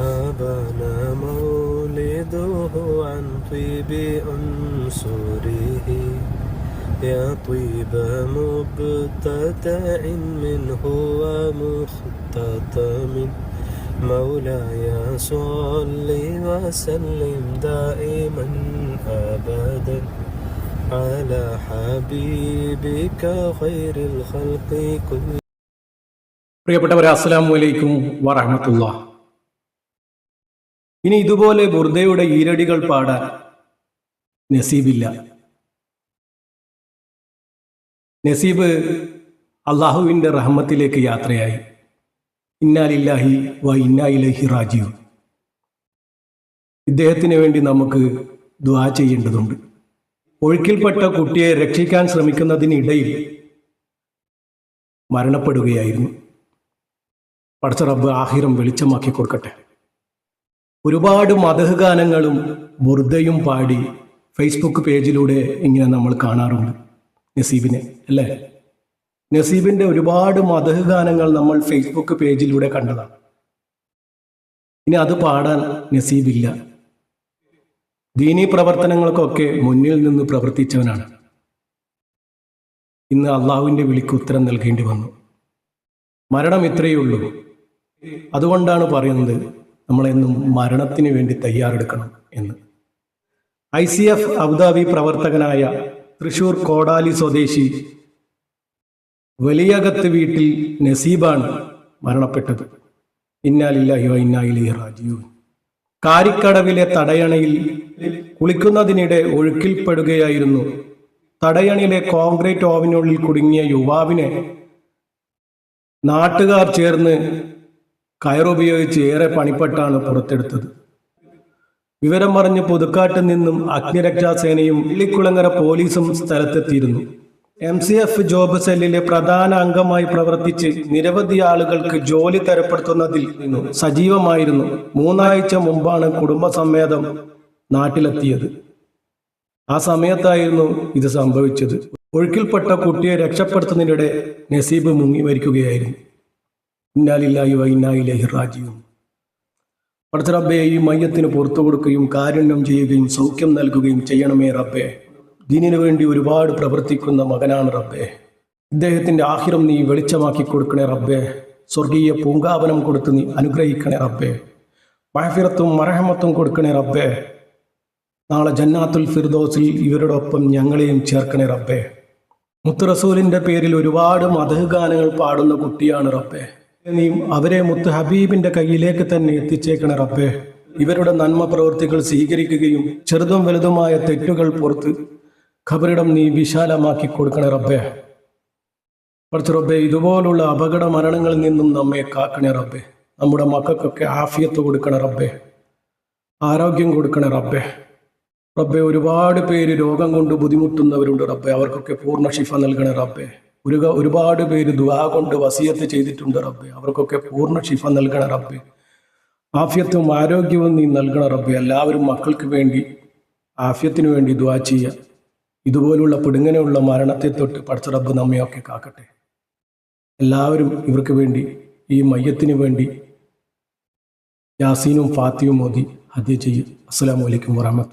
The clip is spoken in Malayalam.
هبنا مولده عن طيب أنصره يا طيب مبتدع منه ومختتم مولاي صل وسلم دائما أبدا على حبيبك خير الخلق كل പ്രിയപ്പെട്ടവരെ അസ്സലാമു അലൈക്കും വറഹമത്തുള്ള ഇനി ഇതുപോലെ ബുർദയുടെ ഈരടികൾ പാടാൻ നസീബില്ല. നസീബ് അള്ളാഹുവിന്റെ റഹ്മത്തിലേക്ക് യാത്രയായി. ഇന്നാലില്ലാഹി വ ഇന്നായിലഹി റാജീവ് ഇദ്ദേഹത്തിന് വേണ്ടി നമുക്ക് ദ്വാ ചെയ്യേണ്ടതുണ്ട്. ഒഴുക്കിൽപ്പെട്ട കുട്ടിയെ രക്ഷിക്കാൻ ശ്രമിക്കുന്നതിനിടയിൽ മരണപ്പെടുകയായിരുന്നു. പടച്ച റബ്ബ് ആഹിരം വെളിച്ചമാക്കി കൊടുക്കട്ടെ. ഒരുപാട് മതഹ് ഗാനങ്ങളും ബുർദയും പാടി ഫേസ്ബുക്ക് പേജിലൂടെ ഇങ്ങനെ നമ്മൾ കാണാറുണ്ട് നസീബിനെ അല്ലേ? നസീബിന്റെ ഒരുപാട് മതഹ് ഗാനങ്ങൾ നമ്മൾ ഫേസ്ബുക്ക് പേജിലൂടെ കണ്ടതാണ്. ഇനി അത് പാടാൻ നസീബില്ല. ദീനീ പ്രവർത്തനങ്ങൾക്കൊക്കെ മുന്നിൽ നിന്ന് പ്രവർത്തിച്ചവനാണ്. ഇന്ന് അള്ളാഹുവിന്റെ വിളിക്ക് ഉത്തരം നൽകേണ്ടി വന്നു. മരണം ഇത്രയേ ഉള്ളൂ. അതുകൊണ്ടാണ് പറയുന്നത് നമ്മളെന്നും മരണത്തിന് വേണ്ടി തയ്യാറെടുക്കണം എന്ന്. ഐ സി എഫ് അബുദാബി പ്രവർത്തകനായ തൃശൂർ കോടാലി സ്വദേശി വലിയകത്ത് വീട്ടിൽ നസീബാണ് മരണപ്പെട്ടത്. ഇന്നാലില്ലാഹി ഇന്നായിലി റാജീവ് കാരിക്കടവിലെ തടയണയിൽ കുളിക്കുന്നതിനിടെ ഒഴുക്കിൽപ്പെടുകയായിരുന്നു. തടയണിലെ കോൺക്രീറ്റ് ഓവിനുള്ളിൽ കുടുങ്ങിയ യുവാവിനെ നാട്ടുകാർ ചേർന്ന് കയറുപയോഗിച്ച് ഏറെ പണിപ്പെട്ടാണ് പുറത്തെടുത്തത്. വിവരം പറഞ്ഞ് പുതുക്കാട്ടിൽ നിന്നും അഗ്നിരക്ഷാസേനയും ഇള്ളിക്കുളങ്ങര പോലീസും സ്ഥലത്തെത്തിയിരുന്നു. എം സി എഫ് ജോബ് സെല്ലിലെ പ്രധാന അംഗമായി പ്രവർത്തിച്ച് നിരവധി ആളുകൾക്ക് ജോലി തരപ്പെടുത്തുന്നതിൽ നിന്നും സജീവമായിരുന്നു. മൂന്നാഴ്ച മുമ്പാണ് കുടുംബസമേതം നാട്ടിലെത്തിയത്. ആ സമയത്തായിരുന്നു ഇത് സംഭവിച്ചത്. ഒഴുക്കിൽപ്പെട്ട കുട്ടിയെ രക്ഷപ്പെടുത്തുന്നതിനിടെ നസീബ് മുങ്ങി മരിക്കുകയായിരുന്നു. ഇന്നാലില്ലായി വൈന്നായിലേഹി റാജിയും പഠിച്ച റബ്ബെ ഈ മയ്യത്തിന് പുറത്തു കൊടുക്കുകയും കാരുണ്യം ചെയ്യുകയും സൗഖ്യം നൽകുകയും ചെയ്യണമേ റബ്ബെ. ദീനിനു വേണ്ടി ഒരുപാട് പ്രവർത്തിക്കുന്ന മകനാണ് റബ്ബെ. ഇദ്ദേഹത്തിന്റെ ആഹിരം നീ വെളിച്ചമാക്കി കൊടുക്കണേ റബ്ബെ. സ്വർഗീയ പൂങ്കാവനം കൊടുത്ത് നീ അനുഗ്രഹിക്കണേ റബ്ബെ. മഹഫിറത്തും മറഹമത്തും കൊടുക്കണേ റബ്ബെ. നാളെ ജന്നാത്തുൽ ഫിർദോസിൽ ഇവരോടൊപ്പം ഞങ്ങളെയും ചേർക്കണേ റബ്ബെ. മുത്ത് റസൂലിന്റെ പേരിൽ ഒരുപാട് മതഹ് ഗാനങ്ങൾ പാടുന്ന കുട്ടിയാണ് റബ്ബേ. നീ അവരെ മുത്ത് ഹബീബിന്റെ കയ്യിലേക്ക് തന്നെ എത്തിച്ചേക്കണ റബ്ബേ. ഇവരുടെ നന്മ പ്രവൃത്തികൾ സ്വീകരിക്കുകയും ചെറുതും വലുതുമായ തെറ്റുകൾ പുറത്ത് ഖബറിടം നീ വിശാലമാക്കി കൊടുക്കണേ റബ്ബേ. കുറച്ച് റബ്ബേ ഇതുപോലുള്ള അപകട മരണങ്ങളിൽ നിന്നും നമ്മെ കാക്കണേ റബ്ബേ. നമ്മുടെ മക്കൾക്കൊക്കെ ആഫിയത്ത് കൊടുക്കണേ റബ്ബേ. ആരോഗ്യം കൊടുക്കണേ റബ്ബേ. റബ്ബെ ഒരുപാട് പേര് രോഗം കൊണ്ട് ബുദ്ധിമുട്ടുന്നവരുണ്ട് റബ്ബെ. അവർക്കൊക്കെ പൂർണ ഷിഫ നൽകണേ റബ്ബെ. ഒരു ഒരുപാട് പേര് ദുആ കൊണ്ട് വസിയത്ത് ചെയ്തിട്ടുണ്ട് റബ്ബെ. അവർക്കൊക്കെ പൂർണ ഷിഫ നൽകണേ റബ്ബെ. ആഫ്യത്തും ആരോഗ്യവും നീ നൽകണ റബ്ബെ. എല്ലാവരും മക്കൾക്ക് വേണ്ടി ആഫ്യത്തിന് വേണ്ടി ദുആ ചെയ്യുക. ഇതുപോലുള്ള പിടുങ്ങനെയുള്ള മരണത്തെ തൊട്ട് പഠിച്ച റബ്ബ് നമ്മയൊക്കെ കാക്കട്ടെ. എല്ലാവരും ഇവർക്ക് വേണ്ടി ഈ മയ്യത്തിന് വേണ്ടി യാസീനും ഫാത്തിയും മോദി ഹദ്യ ചെയ്യും. അസ്സാം അലൈക്കും വറഹമത്ത്